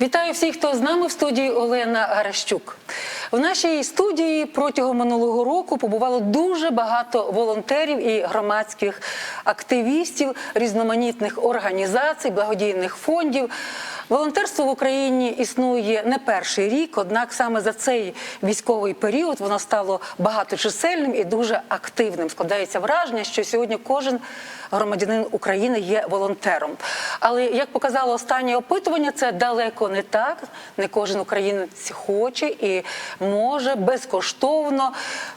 Вітаю всіх, хто з нами в студії Олена Гаращук. В нашій студії протягом минулого року побувало дуже багато волонтерів і громадських активістів, різноманітних організацій, благодійних фондів. Волонтерство в Україні існує не перший рік, однак саме за цей військовий період воно стало багаточисельним і дуже активним. Складається враження, що сьогодні кожен громадянин України є волонтером. Але як показало останнє опитування, це далеко не так. Не кожен українець хоче і може безкоштовно,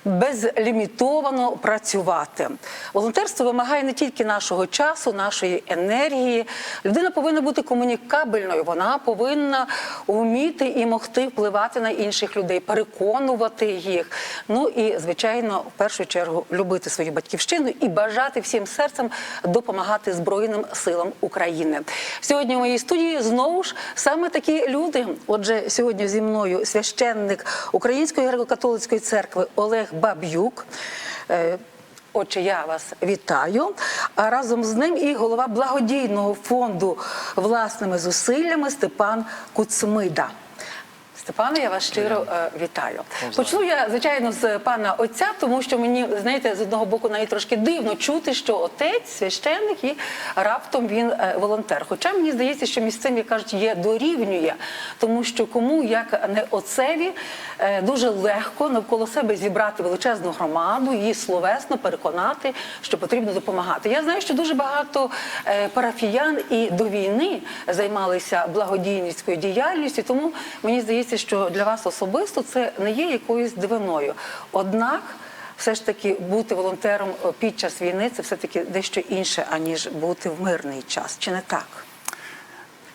безлімітовано працювати. Волонтерство вимагає не тільки нашого часу, нашої енергії. Людина повинна бути комунікабельною. Вона повинна вміти і могти впливати на інших людей, переконувати їх. Ну і звичайно, в першу чергу, любити свою батьківщину і бажати всім серцем допомагати Збройним силам України. Сьогодні в моїй студії знову ж саме такі люди. Отже, сьогодні зі мною священник Української греко-католицької церкви Олег Баб'юк. Отже, я вас вітаю. А разом з ним і голова благодійного фонду власними зусиллями Степан Куцмида. Степане, я вас щиро е, вітаю. Почну я, звичайно, з пана отця, тому що мені, знаєте, з одного боку навіть трошки дивно чути, що отець священник і раптом він е, волонтер. Хоча мені здається, що місцем, як кажуть, є дорівнює, тому що кому, як не отцеві, е, дуже легко навколо себе зібрати величезну громаду, її словесно переконати, що потрібно допомагати. Я знаю, що дуже багато е, парафіян і до війни займалися благодійницькою діяльністю, тому мені здається, що для вас особисто це не є якоюсь дивиною. Однак, все ж таки бути волонтером е, під час війни це все таки дещо інше, аніж бути в мирний час. Чи не так?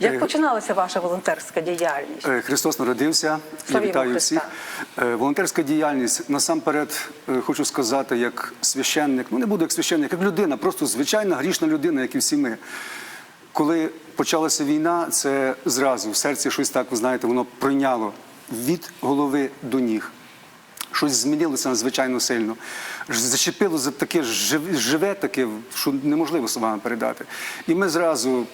Як Е, починалася ваша волонтерська діяльність? Е, Христос народився. Я вітаю Христа. всіх. Волонтерська діяльність насамперед хочу сказати, як священник, ну не буду як священник, як людина, просто звичайна грішна людина, як і всі ми. Коли почалася війна, це зразу в серці щось так, ви знаєте, воно пройняло від голови до ніг. Щось змінилося надзвичайно сильно. Зачепило за таке живе, таке, що неможливо словами передати. І ми зразу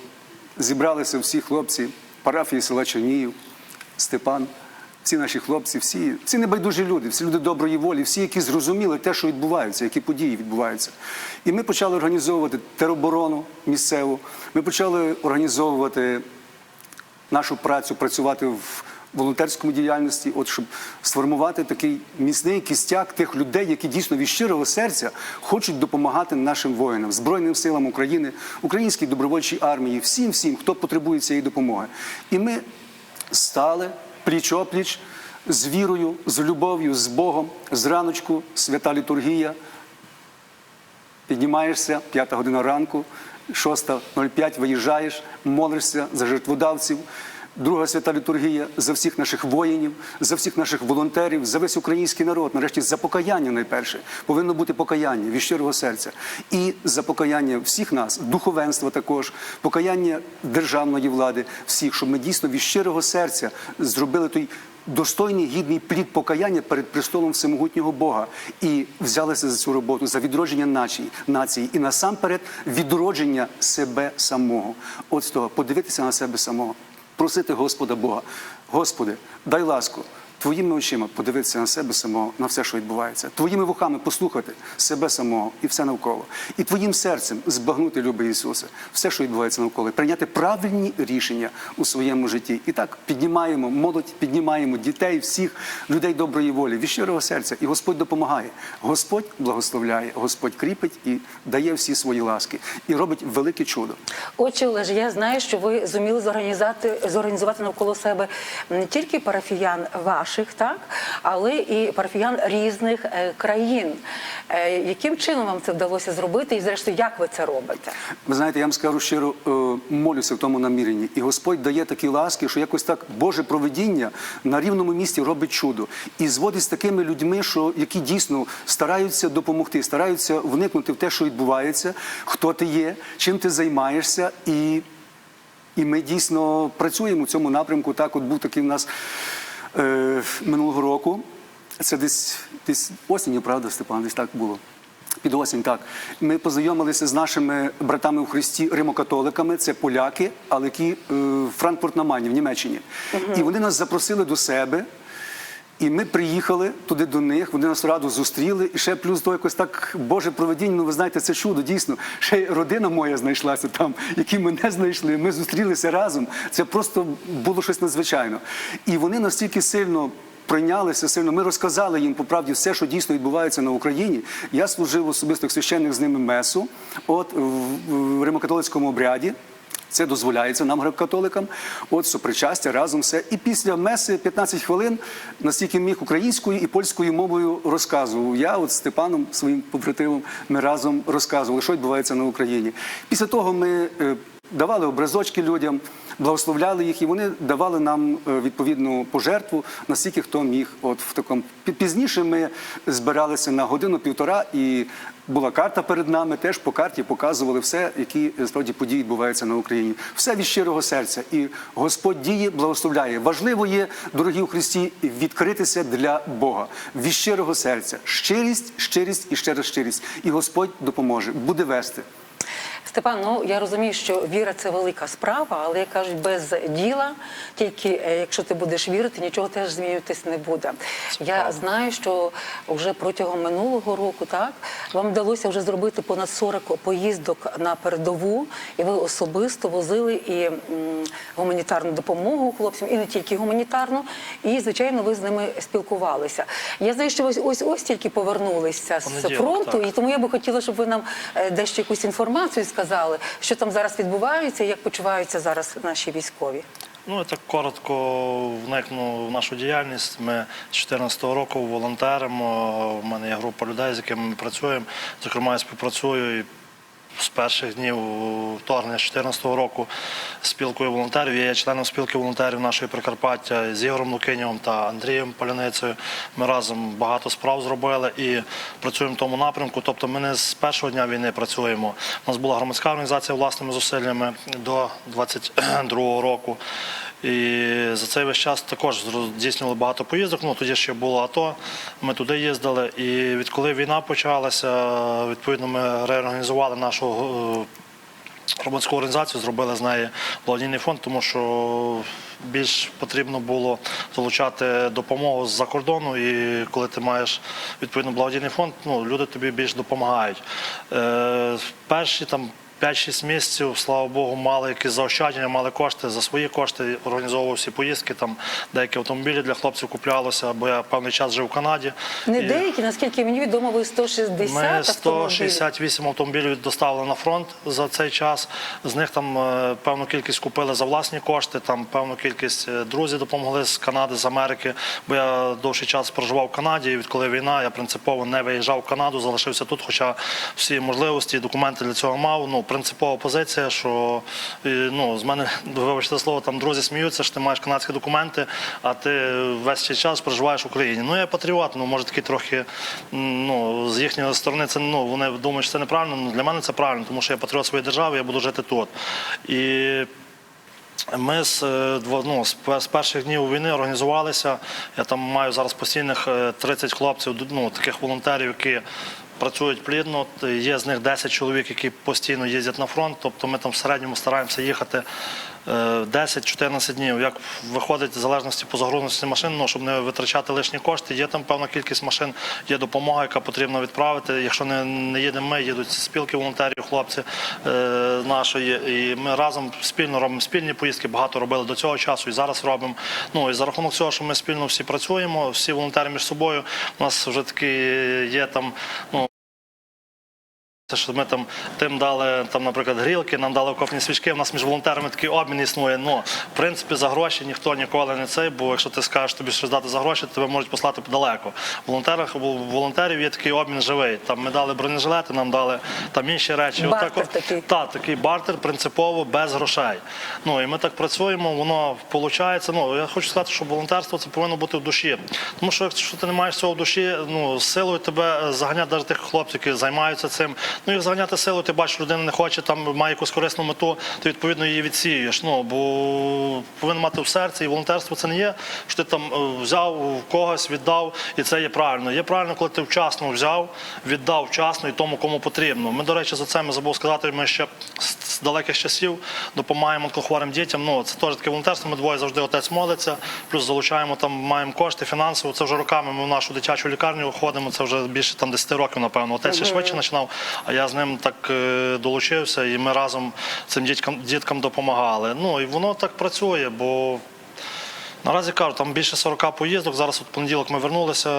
зібралися всі хлопці парафії села Чернігів, Степан, всі наші хлопці, всі, всі небайдужі люди, всі люди доброї волі, всі, які зрозуміли те, що відбувається, які події відбуваються. І ми почали організовувати тероборону місцеву. Ми почали організовувати нашу працю, працювати в волонтерському діяльності, от щоб сформувати такий міцний кістяк тих людей, які дійсно від щирого серця хочуть допомагати нашим воїнам, Збройним силам України, українській добровольчій армії, всім, всім, хто потребує цієї допомоги. І ми стали пліч-опліч з вірою, з любов'ю, з Богом, зраночку, свята літургія. Піднімаєшся, п'ята година ранку, 6.05 виїжджаєш, молишся за жертводавців. Друга свята літургія за всіх наших воїнів, за всіх наших волонтерів, за весь український народ. Нарешті за покаяння найперше повинно бути покаяння від щирого серця. І за покаяння всіх нас, духовенства також, покаяння державної влади, всіх, щоб ми дійсно від щирого серця зробили той достойний гідний плід покаяння перед престолом всемогутнього Бога і взялися за цю роботу за відродження нації, нації і насамперед відродження себе самого. От з того подивитися на себе самого, просити Господа Бога, Господи, дай ласку. Твоїми очима подивитися на себе самого, на все, що відбувається, твоїми вухами послухати себе самого і все навколо, і твоїм серцем збагнути, любий Ісусе, все, що відбувається навколо, прийняти правильні рішення у своєму житті. І так піднімаємо молодь, піднімаємо дітей, всіх людей доброї волі, від щирого серця. І Господь допомагає. Господь благословляє, Господь кріпить і дає всі свої ласки, і робить велике чудо. Отже, Олеж, я знаю, що ви зуміли зорганізувати, зорганізувати навколо себе не тільки парафіян ваших, так, але і парафіян різних е, країн. Е, яким чином вам це вдалося зробити, і зрештою, як ви це робите? Ви знаєте, я вам скажу щиро, е, молюся в тому наміренні. І Господь дає такі ласки, що якось так Боже проведіння на рівному місці робить чудо. І зводить з такими людьми, що, які дійсно стараються допомогти, стараються вникнути в те, що відбувається, хто ти є, чим ти займаєшся. І, і ми дійсно працюємо в цьому напрямку. Так, от був такий в нас е, минулого року. Це десь, десь осінню, правда, Степан, десь так було. Під осінь, так. Ми познайомилися з нашими братами у Христі римокатоликами, це поляки, але які е, Франкфурт на Майні в Німеччині. І вони нас запросили до себе. І ми приїхали туди до них, вони нас радо зустріли. І ще плюс до якось так Боже проведіння, ну ви знаєте, це чудо, дійсно. Ще й родина моя знайшлася там, які мене знайшли. Ми зустрілися разом. Це просто було щось надзвичайно. І вони настільки сильно. Прийнялися сильно. Ми розказали їм по правді все, що дійсно відбувається на Україні. Я служив особисто як священник з ними месу, от в римокатолицькому обряді. Це дозволяється нам, греко-католикам. От супричастя разом все. І після меси 15 хвилин настільки міг українською і польською мовою розказував. Я от Степаном, своїм побратимом, ми разом розказували, що відбувається на Україні. Після того ми е, давали образочки людям, благословляли їх, і вони давали нам е, відповідну пожертву, наскільки хто міг. От в такому Пі- пізніше ми збиралися на годину-півтора, і була карта перед нами. Теж по карті показували все, які е, справді події відбуваються на Україні. Все від щирого серця. І Господь діє, благословляє. Важливо є, дорогі у Христі, відкритися для Бога від щирого серця. Щирість, щирість і ще раз щирість. І Господь допоможе, буде вести. Степан, ну я розумію, що віра це велика справа, але як кажуть, без діла, тільки е, якщо ти будеш вірити, нічого теж змінюватись не буде. я знаю, що вже протягом минулого року так вам вдалося вже зробити понад 40 поїздок на передову, і ви особисто возили і гуманітарну допомогу хлопцям, і не тільки гуманітарну. І звичайно, ви з ними спілкувалися. Я знаю, що ви ось ось тільки повернулися з фронту, так. і тому я би хотіла, щоб ви нам е, дещо якусь інформацію сказали, що там зараз відбувається, і як почуваються зараз наші військові. Ну, я так коротко вникну в нашу діяльність. Ми з 2014 року волонтеримо. У мене є група людей, з якими ми працюємо. Зокрема, я співпрацюю і з перших днів вторгнення з 2014 року спілкою волонтерів. Я є членом спілки волонтерів нашої Прикарпаття з Ігорем Лукинєвим та Андрієм Поляницею. Ми разом багато справ зробили і працюємо в тому напрямку. Тобто ми не з першого дня війни працюємо. У нас була громадська організація власними зусиллями до 22 року. І за цей весь час також здійснювали багато поїздок. Ну тоді ще було АТО. Ми туди їздили. І відколи війна почалася, відповідно, ми реорганізували нашу е, громадську організацію, зробили з неї благодійний фонд, тому що більш потрібно було залучати допомогу з-за кордону. І коли ти маєш відповідно благодійний фонд, ну люди тобі більш допомагають. Е, перші там. 5-6 місяців, слава Богу, мали якісь заощадження, мали кошти за свої кошти, організовував всі поїздки. Там деякі автомобілі для хлопців куплялося, бо я певний час жив в Канаді. Не І деякі, наскільки мені відомо, ви 160 Ми автомобілів. 168 автомобілів доставили на фронт за цей час. З них там е, певну кількість купили за власні кошти. Там певну кількість е, друзі допомогли з Канади, з Америки. Бо я довший час проживав в Канаді. І відколи війна, я принципово не виїжджав в Канаду, залишився тут. Хоча всі можливості, і документи для цього мав. Ну принципова позиція, що е, ну з мене вибачте слово, там друзі сміються, що ти маєш канадські документи, а ти весь цей час проживаєш в Україні. Ну я патріот, ну може таки трохи ну з їхньої сторони це ну вони думають, що це неправильно. Ну для мене це правильно, тому що я патріот своєї держави, я буду жити тут. І ми з, е, ну, з перших днів війни організувалися. Я там маю зараз постійних е, 30 хлопців, ну, таких волонтерів, які працюють плідно. Є з них 10 чоловік, які постійно їздять на фронт. Тобто ми там в середньому стараємося їхати е, 10-14 днів. Як виходить в залежності по загруженості машин, ну, щоб не витрачати лишні кошти. Є там певна кількість машин, є допомога, яка потрібно відправити. Якщо не, не їдемо ми, їдуть спілки волонтерів, хлопці е, нашої. І ми разом спільно робимо спільні поїздки. Багато робили до цього часу і зараз робимо. Ну і за рахунок цього, що ми спільно всі працюємо, всі волонтери між собою. У нас вже такі є там. ну, це що ми там тим дали там, наприклад, грілки, нам дали окопні свічки. У нас між волонтерами такий обмін існує. Ну, в принципі, за гроші ніхто ніколи не цей, бо якщо ти скажеш тобі щось дати за гроші, то тебе можуть послати далеко. В волонтерах у волонтерів є такий обмін живий. Там ми дали бронежилети, нам дали там інші речі. Бартер Отак такий. Так, такий бартер принципово без грошей. Ну і ми так працюємо, воно виходить. Ну я хочу сказати, що волонтерство це повинно бути в душі. Тому що якщо ти не маєш цього в душі, ну силою тебе заганяти навіть тих хлопців, які займаються цим. Ну їх заганяти силою, ти бачиш, людина не хоче, там має якусь корисну мету, ти відповідно її відсіюєш. Ну бо повинен мати в серці. І волонтерство це не є, що ти там е, взяв у когось, віддав, і це є правильно. Є правильно, коли ти вчасно взяв, віддав вчасно і тому, кому потрібно. Ми, до речі, за це ми забув сказати. Ми ще з далеких часів допомагаємо онкохворим дітям. Ну це теж таке волонтерство. Ми двоє завжди отець молиться, плюс залучаємо там, маємо кошти фінансово. Це вже роками. Ми в нашу дитячу лікарню ходимо. Це вже більше там 10 років, напевно. Отець ще швидше починав, я з ним так е, долучився, і ми разом цим діткам діткам допомагали. Ну і воно так працює, бо. Наразі кажу, там більше 40 поїздок. Зараз от понеділок ми вернулися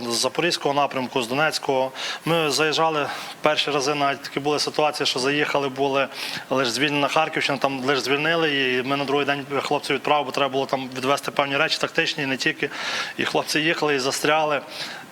з Запорізького напрямку, з Донецького. Ми заїжджали перші рази, навіть такі були ситуації, що заїхали, були лише звільнена Харківщина, там лише звільнили, і ми на другий день хлопців відправили, бо треба було там відвести певні речі, тактичні, не тільки. І хлопці їхали і застряли.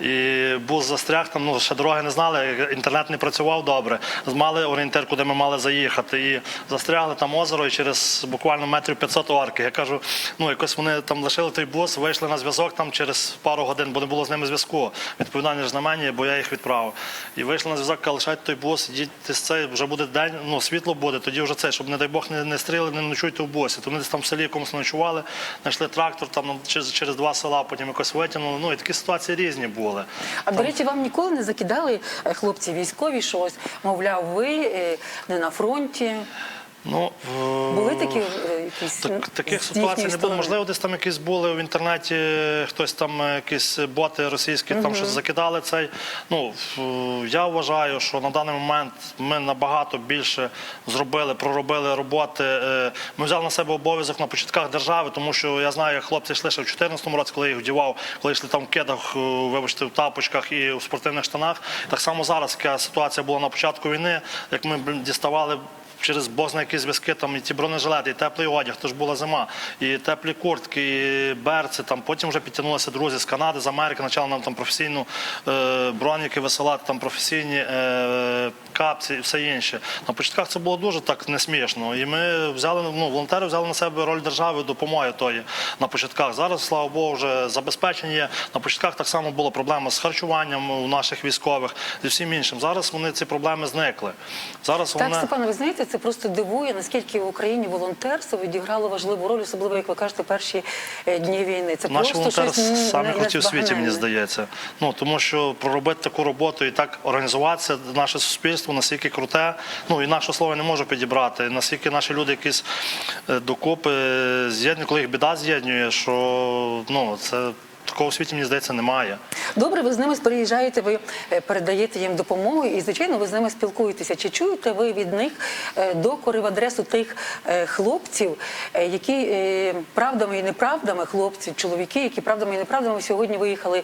І бус застряг, там ну, ще дороги не знали, інтернет не працював добре. Мали орієнтир, куди ми мали заїхати. І застрягли там озеро, і через буквально метрів 500 арки. Я кажу, ну якось вони там лишили той бус, вийшли на зв'язок там через пару годин, бо не було з ними зв'язку. Відповідальність ж на мені, бо я їх відправив. І вийшли на зв'язок, кажуть, лишайте той бус, йдіть з цей, вже буде день, ну світло буде, тоді вже це, щоб, не дай Бог, не, не стріли, не ночуйте в бусі. То вони десь там в селі якомусь ночували, знайшли трактор, там ну, через, через два села, потім якось витягнули. Ну і такі ситуації різні були. А до речі, вам ніколи не закидали е, хлопці військові щось? Мовляв, ви е, не на фронті. Ну, Були такі е, якісь Так, таких ситуацій не було. Можливо, десь там якісь були в інтернеті, хтось там е, якісь боти російські там щось закидали цей. Ну я вважаю, що на даний момент ми набагато більше зробили, проробили роботи. Е, Ми взяли на себе обов'язок на початках держави, тому що я знаю, як хлопці йшли ще в 2014 році, коли я їх вдівав, коли йшли там в кедах, е, вибачте, в тапочках і в спортивних штанах. Так само зараз така ситуація була на початку війни, як ми діставали через Бог знає які зв'язки, там і ті бронежилети, і теплий одяг, то ж була зима, і теплі куртки, і берці. Там потім вже підтягнулися друзі з Канади, з Америки, почали нам там професійну е, броніки висилати, там професійні е, капці і все інше. На початках це було дуже так не смішно. І ми взяли ну, волонтери взяли на себе роль держави допомоги тої на початках. Зараз, слава Богу, вже забезпечення є. На початках так само була проблема з харчуванням у наших військових зі всім іншим. Зараз вони ці проблеми зникли. Зараз Так, вони Степане, ви знаєте, це просто дивує, наскільки в Україні волонтерство відіграло важливу роль, особливо, як ви кажете, перші е, дні війни. Це Наші просто волонтери щось самі круті в світі, мені здається. Ну тому що проробити таку роботу і так організуватися, наше суспільство наскільки круте. Ну і наше слово не можу підібрати. Наскільки наші люди якісь е, докупи е, з'єднують, коли їх біда з'єднує, що ну це такого в світі мені здається немає. Добре, ви з ними приїжджаєте, ви е, передаєте їм допомогу, і звичайно, ви з ними спілкуєтеся. Чи чуєте ви від них е, докори в адресу тих е, хлопців, які правдами і неправдами, хлопці, чоловіки, які правдами і неправдами сьогодні виїхали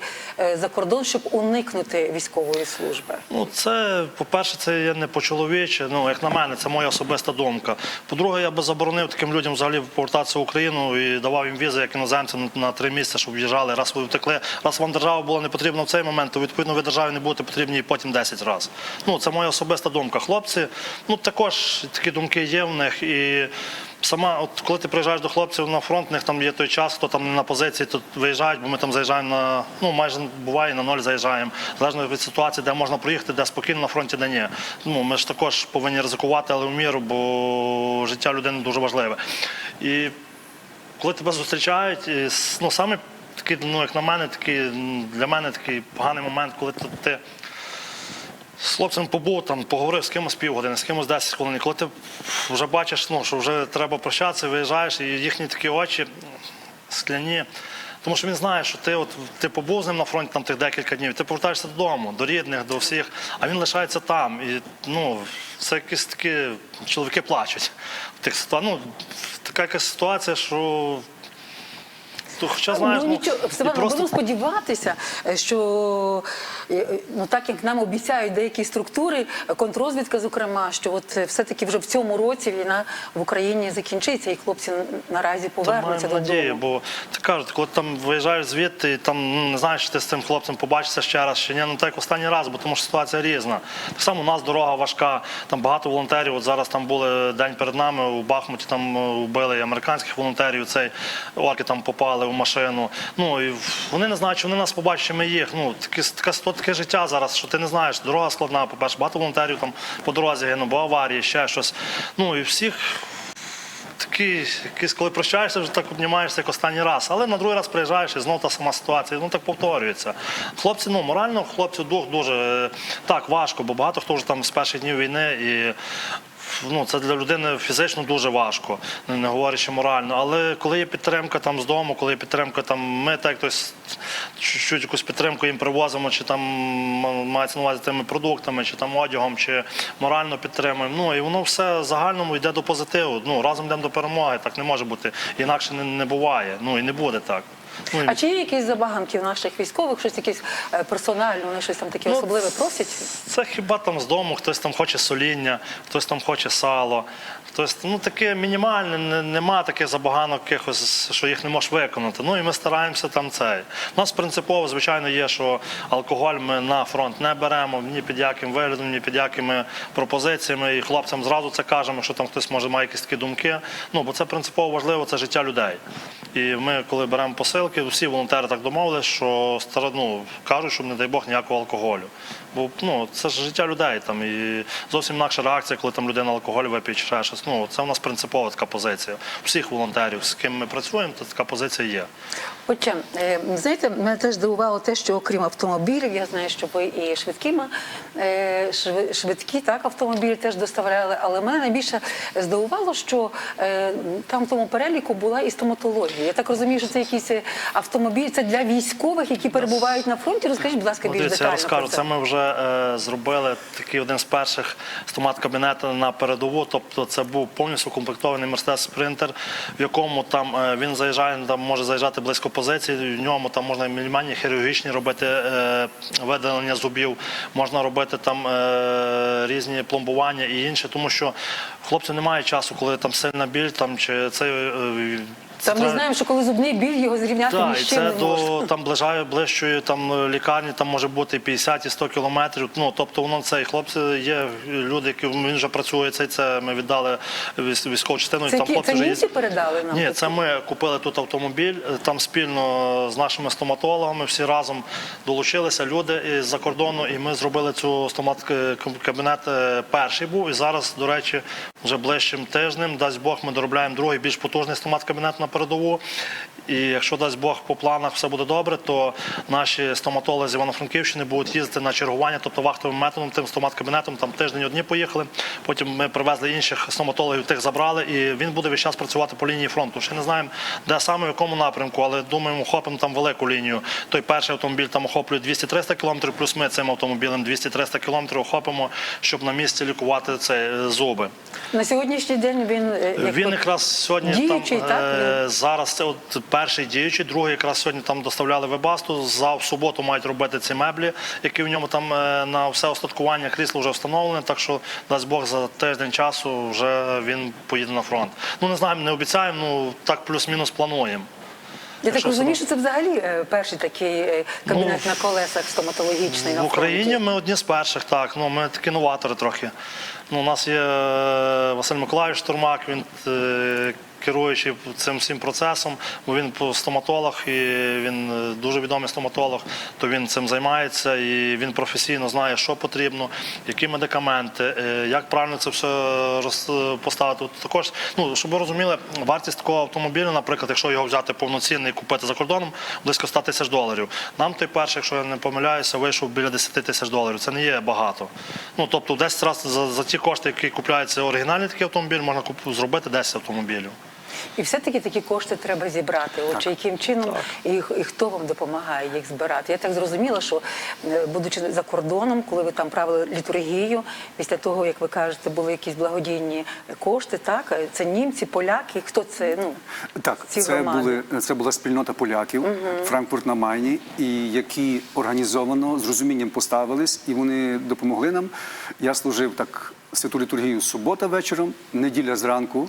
за кордон, щоб уникнути військової служби? Ну, це, по-перше, це є не по-чоловіче. Ну, як на мене, це моя особиста думка. По-друге, я би заборонив таким людям взагалі повертатися в Україну і давав їм візи як іноземцям на три місяці, щоб в'їжджали. Раз ви втекли, раз вам держава була не потрібна в цей момент, то відповідно ви державі не будете потрібні і потім 10 разів. Ну, це моя особиста думка. Хлопці, ну також такі думки є в них. І сама, от коли ти приїжджаєш до хлопців на фронт, в них там є той час, хто там на позиції, то виїжджають, бо ми там заїжджаємо на ну майже буває на ноль заїжджаємо. Залежно від ситуації, де можна проїхати, де спокійно на фронті, де ні. Ну ми ж також повинні ризикувати, але в міру, бо життя людини дуже важливе. І коли тебе зустрічають, ну саме такий, ну як на мене, такий для мене такий поганий момент, коли ти. ти з хлопцем побув, там, поговорив з кимось півгодини, з кимось 10 хвилин. Коли ти вже бачиш, ну, що вже треба прощатися, виїжджаєш, і їхні такі очі скляні. Тому що він знає, що ти от ти побув з ним на фронті там тих декілька днів, ти повертаєшся додому, до рідних, до всіх, а він лишається там. І ну, це якісь такі чоловіки плачуть. Тих ну, така якась ситуація, що. То, хоча знаєш, ну, нічого, і Степан, просто- будемо сподіватися, е, що е, ну так як нам обіцяють деякі структури, е, контррозвідка, зокрема, що от е, все-таки вже в цьому році війна в Україні закінчиться, і хлопці наразі повернуться маємо надію, бо ти кажуть, коли там виїжджаєш звідти, там ну, не знаєш, ти з цим хлопцем побачишся ще раз, чи ні, ну так як останній раз, бо тому що ситуація різна. Так само у нас дорога важка, там багато волонтерів. От зараз там були день перед нами у Бахмуті, там е, вбили американських волонтерів. Цей орки там попали в машину. Ну і вони не знають, чи вони нас побачать, чи ми їх. Ну таке така таке життя зараз, що ти не знаєш. Дорога складна. По перше, багато волонтерів там по дорозі гину, бо аварії, ще щось. Ну і всіх такі якийсь, коли прощаєшся, вже так обнімаєшся як останній раз. Але на другий раз приїжджаєш і знову та сама ситуація. Ну так повторюється. Хлопці, ну морально, хлопців дух дуже е, так важко, бо багато хто вже там з перших днів війни і. Ну, це для людини фізично дуже важко, не, говорячи морально. Але коли є підтримка там з дому, коли є підтримка, там ми так хтось чуть-чуть якусь підтримку їм привозимо, чи там мається на увазі тими продуктами, чи там одягом, чи морально підтримуємо. Ну і воно все загальному йде до позитиву. Ну разом йдемо до перемоги. Так не може бути. Інакше не, не буває. Ну і не буде так. Ну, і- А чи є якісь забаганки в наших військових, щось якесь е, персональне, вони щось там таке Ну, особливе просять? Це хіба там з дому, хтось там хоче соління, хтось там хоче сало. Хтось, ну таке мінімальне, не- нема таких забаганок якихось, що їх не можеш виконати. Ну і ми стараємося там цей. У нас принципово, звичайно, є, що алкоголь ми на фронт не беремо ні під яким виглядом, ні під якими пропозиціями. І хлопцям зразу це кажемо, що там хтось може має якісь такі думки. Ну бо це принципово важливо, це життя людей. І ми, коли беремо посилки, всі волонтери так домовилися, що ну, кажуть, щоб не дай Бог ніякого алкоголю. Бо ну, це ж життя людей там і зовсім інакша реакція, коли там людина алкоголь вип'є чи ще щось. Ну це у нас принципова така позиція. Всіх волонтерів, з ким ми працюємо, то така позиція є. Отже, е, знаєте, мене теж здивувало те, що окрім автомобілів, я знаю, що ви і швидкими е, шви- швидкі так автомобілі теж доставляли. Але мене найбільше здивувало, що е, там в тому переліку була і стоматологія. Я так розумію, що це якийсь е, автомобіль, це для військових, які перебувають на фронті. Розкажіть, будь ласка, Ну, більш Дивіться, я розкажу. про Це ми вже е, зробили такий один з перших стомат-кабінетів на передову. Тобто це був повністю укомплектований Mercedes Спринтер, в якому там е, він заїжджає, там може заїжджати близько позиції. В ньому там можна мінімальні хірургічні робити е, видалення зубів, можна робити там різні пломбування і інше, тому що в хлопців немає часу, коли там сильна біль, там чи це. е, Там ми знаємо, що коли зубний біль його зрівняти так, ні і з чим це не до можна. там ближає ближчої там лікарні, там може бути 50 і 100 кілометрів. Ну тобто воно це і хлопці є люди, які він вже працює. Цей це ми віддали військ- військову частину. і Це, там які- хлопці це вже є. німці передали нам? Ні, це ми купили тут автомобіль. Там спільно з нашими стоматологами всі разом долучилися люди із-за кордону, і ми зробили цю стомат кабінет е, перший був. І зараз, до речі, вже ближчим тижнем, дасть Бог, ми доробляємо другий більш потужний стомат кабінет на передову. І якщо дасть Бог по планах все буде добре, то наші стоматологи з Івано-Франківщини будуть їздити на чергування, тобто вахтовим методом, тим стомат-кабінетом. Там тиждень одні поїхали. Потім ми привезли інших стоматологів, тих забрали, і він буде весь час працювати по лінії фронту. Ще не знаємо, де саме в якому напрямку, але думаємо, охопимо там велику лінію. Той перший автомобіль там охоплює 200-300 кілометрів, плюс ми цим автомобілем 200-300 кілометрів охопимо, щоб на місці лікувати це е, зуби. На сьогоднішній день він е, як Він якраз сьогодні діючий, там так? Зараз це от перший діючий, другий якраз сьогодні там доставляли вебасту. За в суботу мають робити ці меблі, які в ньому там е, на все остаткування крісло вже встановлене. Так що дасть Бог за тиждень часу вже він поїде на фронт. Ну не знаємо, не обіцяємо. Ну так плюс-мінус плануємо. Я так розумію, що це взагалі е, перший такий е, кабінет на колесах стоматологічний на В Україні ми одні з перших, так. Ну, ми такі новатори трохи. Ну, у нас є Василь Миколаївич Штурмак, він керуючий цим всім процесом, бо він стоматолог і він е, дуже відомий стоматолог, то він цим займається і він професійно знає, що потрібно, які медикаменти, е, як правильно це все поставити. Також, ну, щоб ви розуміли, вартість такого автомобіля, наприклад, якщо його взяти повноцінний і купити за кордоном, близько 100 тисяч доларів. Нам той перший, якщо я не помиляюся, вийшов біля 10 тисяч доларів. Це не є багато. Ну тобто, 10 разів за, за ті кошти, які купляються оригінальний такий автомобіль, можна зробити 10 автомобілів. І все-таки такі кошти треба зібрати. Отже, яким чином і, і хто вам допомагає їх збирати? Я так зрозуміла, що е, будучи за кордоном, коли ви там правили літургію, після того, як ви кажете, були якісь благодійні кошти, так е, це німці, поляки. Хто це? Ну Так, ці це, громади? були, це була спільнота поляків, Франкфурт на Майні, і які організовано з розумінням поставились, і вони допомогли нам. Я служив так святу літургію субота вечором, неділя зранку.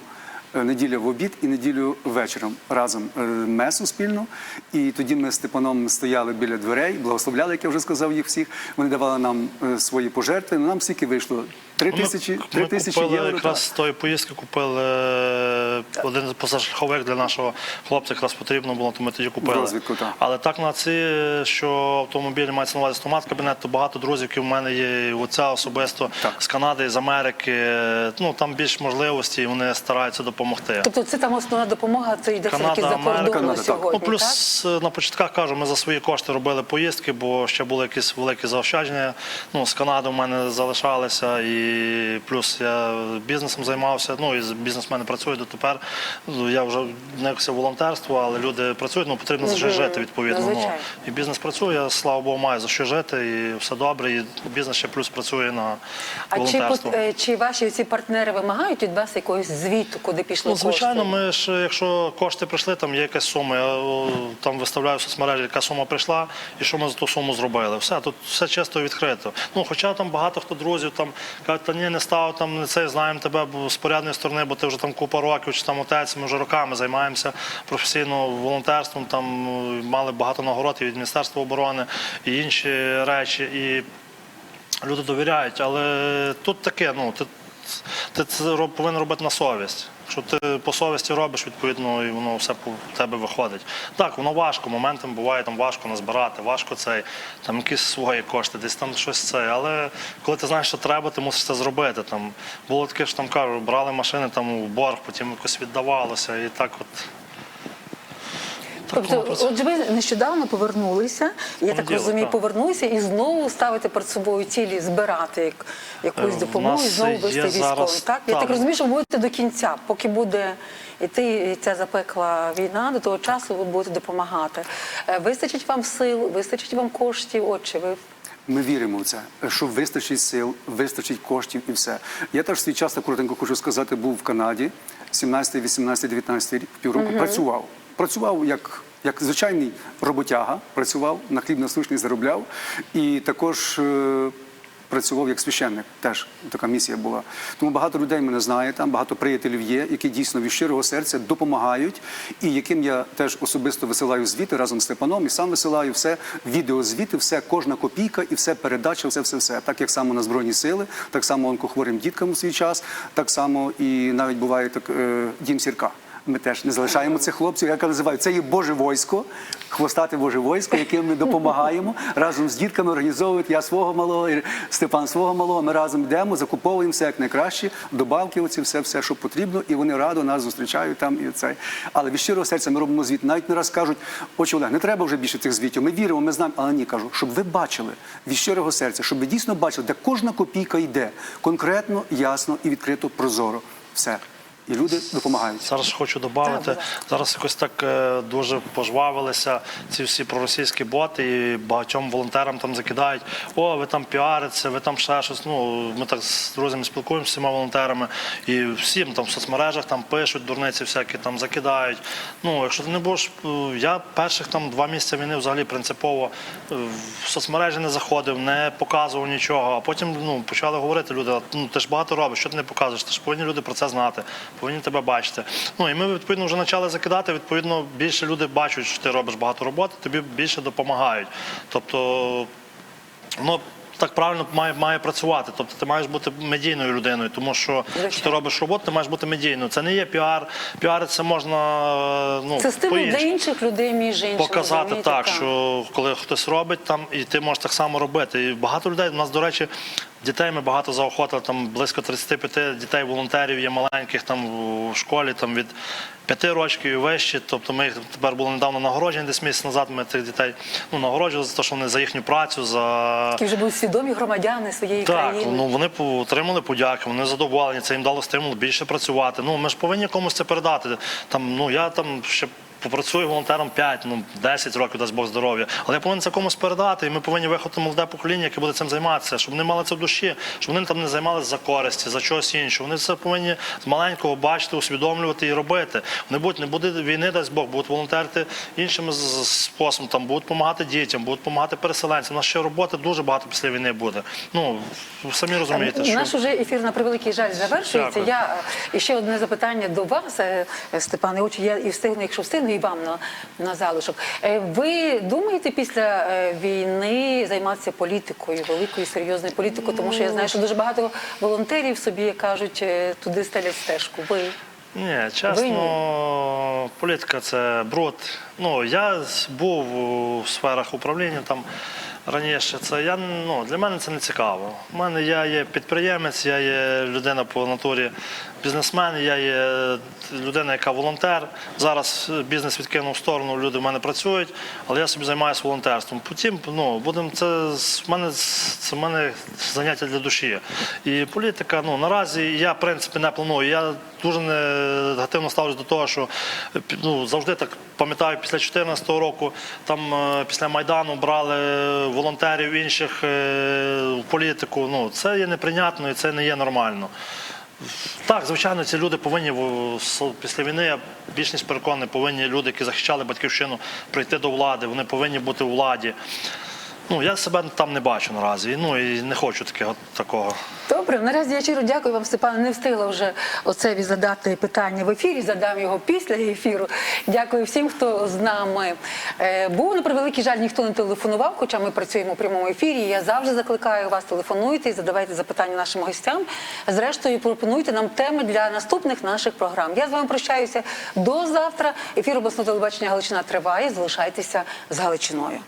Е, Неділя в обід і неділю вечором разом е, месу спільну. І тоді ми з Степаном стояли біля дверей, благословляли, як я вже сказав їх всіх. Вони давали нам е, свої пожертви. Нам стільки вийшло Три тисячі, ми три тисячі купили євро. якраз так. з тої поїздки купили е, один позашляховик для нашого хлопця, якраз потрібно було, то ми тоді купили. Розвідку, так. Але так на ці, що автомобілі мається на увазі стомат кабінет, то багато друзів, які в мене є, і оця особисто Так. з Канади, з Америки. е, Ну там більш можливості, і вони стараються допомогти. Тобто це там основна допомога, це йде Канада, все-таки за Америка, кордону Канада, так. сьогодні. Ну, плюс е, на початках кажу, ми за свої кошти робили поїздки, бо ще були якісь великі заощадження. Ну, з Канади в мене залишалися, і плюс я бізнесом займався. Ну і бізнесмени працюють дотепер. Ну, Я вже не якось волонтерство, але люди працюють, ну потрібно за що жити відповідно. Ну, і бізнес працює, я, слава Богу, маю за що жити, і все добре. І бізнес ще плюс працює на А чи, волонтерство. е, чи ваші ці партнери вимагають від вас якогось звіту, куди пішли Ну, звичайно, кошти? ми ж, якщо кошти прийшли, там є якась сума. Я там виставляю в соцмережі, яка сума прийшла, і що ми за ту суму зробили. Все тут все чисто відкрито. Ну, хоча там багато хто друзів там кажуть, та ні, не став там не цей, знаємо тебе з порядної сторони, бо ти вже там купа років, чи там отець. Ми вже роками займаємося професійно волонтерством. Там е, мали багато нагород і від Міністерства оборони і інші речі. І люди довіряють, але тут таке, ну ти, ти це повинен робити на совість. Якщо ти по совісті робиш, відповідно, і воно все по тебе виходить. Так, воно важко, моментом буває там важко назбирати, важко цей, там якісь свої кошти, десь там щось це. Але коли ти знаєш, що треба, ти мусиш це зробити. Там було таке, що там кажу, брали машини там у борг, потім якось віддавалося, і так от. Тобто, отже, ви нещодавно повернулися, я так розумію, так. повернулися і знову ставите перед собою цілі збирати як, якусь Е, допомогу і знову вести військовим. Так? Я так розумію, що ви будете до кінця, поки буде йти ця запекла війна, до того часу ви будете допомагати. Е, Вистачить вам сил, вистачить вам коштів, отче, ви Ми віримо в це, що вистачить сил, вистачить коштів і все. Я теж свій час коротенько хочу сказати, був в Канаді 17, 18, 19 рік, півроку працював. Працював як, як звичайний роботяга, працював на хліб насущний заробляв і також. е, Працював як священник, теж така місія була. Тому багато людей мене знає, там багато приятелів є, які дійсно від щирого серця допомагають, і яким я теж особисто висилаю звіти разом з Степаном, і сам висилаю все, відеозвіти, все, кожна копійка і все передача, все, все, все. Так як само на Збройні сили, так само онкохворим діткам у свій час, так само і навіть буває так е, дім сірка. Ми теж не залишаємо цих хлопців. Я називаю це є Боже військо, хвостате Боже військо, яким ми допомагаємо разом з дітками організовують. Я свого малого, і Степан свого малого. Ми разом йдемо, закуповуємо все як найкраще, добавки, оці все, все, що потрібно, і вони радо нас зустрічають там і це. Але від щирого серця ми робимо звіт. Навіть не раз кажуть, очі Олег, не треба вже більше цих звітів. Ми віримо, ми знаємо, але ні, кажу, щоб ви бачили від щирого серця, щоб ви дійсно бачили, де кожна копійка йде конкретно, ясно і відкрито, прозоро. Все. І люди допомагають. Зараз хочу додати. Зараз якось так е, дуже пожвавилися ці всі проросійські боти, і багатьом волонтерам там закидають. О, ви там піариться, ви там ще щось. Ну ми так з друзями спілкуємося з всіма волонтерами, і всім там в соцмережах там пишуть дурниці, всякі там закидають. Ну, якщо ти не будеш, е, я перших там два місяці війни взагалі принципово е, в соцмережі не заходив, не показував нічого. А потім ну почали говорити люди. Ну ти ж багато робиш, що ти не показуєш? Ти ж повинні люди про це знати, повинні тебе бачити. Ну і ми відповідно вже почали закидати. Відповідно, більше люди бачать, що ти робиш багато роботи, тобі більше допомагають. Тобто, ну. Так правильно має, має працювати. Тобто ти маєш бути медійною людиною, тому що, що ти робиш роботу, ти маєш бути медійною. Це не є піар. Піар це можна ну, це стимул для інших людей, між іншим. показати так, що коли хтось робить там, і ти можеш так само робити. І багато людей у нас, до речі, дітей ми багато заохотили. Там близько 35 дітей волонтерів є маленьких там в школі, там від 5 років і вище. Тобто ми їх тепер були недавно нагороджені десь місяць назад. Ми цих дітей ну нагороджували за те, що вони за їхню працю, за Які вже будуть свідомі громадяни своєї так, країни. ну вони отримали подяки, вони задоволені, це їм дало стимул більше працювати. Ну ми ж повинні комусь це передати. Там, ну я там ще попрацюю волонтером 5, ну 10 років, дасть Бог здоров'я. Але я повинен це комусь передати, і ми повинні виховати молоде покоління, яке буде цим займатися, щоб вони мали це в душі, щоб вони там не займалися за користі, за чогось іншого. Вони це повинні з маленького бачити, усвідомлювати і робити. Вони будуть не буде війни, дасть Бог, будуть волонтерити з- з- там будуть допомагати дітям, будуть допомагати переселенцям. У нас ще роботи дуже багато після війни буде. Ну самі розумієте, що Наш уже ефір на превеликий жаль завершується. Дякую. Я е, ще одне запитання до вас, е, е, Степане. Очі я і встигну, якщо встигну, ну і вам на, залишок. Е, Ви думаєте після е, війни займатися політикою, великою серйозною політикою? Тому що я знаю, що дуже багато волонтерів собі кажуть, е, туди стелять стежку. Ви Ні, чесно, політика це бруд. Ну, я був у сферах управління там раніше. Це я ну, для мене це не цікаво. У мене я є підприємець, я є людина по натурі бізнесмен, я є людина, яка волонтер. Зараз бізнес відкинув в сторону, люди в мене працюють, але я собі займаюся волонтерством. Потім ну, будемо це з мене це в мене заняття для душі. І політика, ну наразі я в принципі не планую. Я дуже негативно ставлюсь до того, що ну, завжди так пам'ятаю, після 2014 року, там е, після Майдану брали волонтерів інших е, в політику. Ну, це є неприйнятно і це не є нормально. Так, звичайно, ці люди повинні після війни, я більш ніж переконаний, повинні люди, які захищали батьківщину, прийти до влади. Вони повинні бути у владі. Ну, я себе там не бачу наразі. Ну і не хочу такого. такого. Добре, наразі я щиро дякую вам, Степане. Не встигла вже оце задати питання в ефірі. Задам його після ефіру. Дякую всім, хто з нами е, був. На превеликий жаль, ніхто не телефонував, хоча ми працюємо у прямому ефірі. Я завжди закликаю вас телефонуйте і задавайте запитання нашим гостям. Зрештою, пропонуйте нам теми для наступних наших програм. Я з вами прощаюся до завтра. Ефір обласного телебачення Галичина триває. Залишайтеся з Галичиною.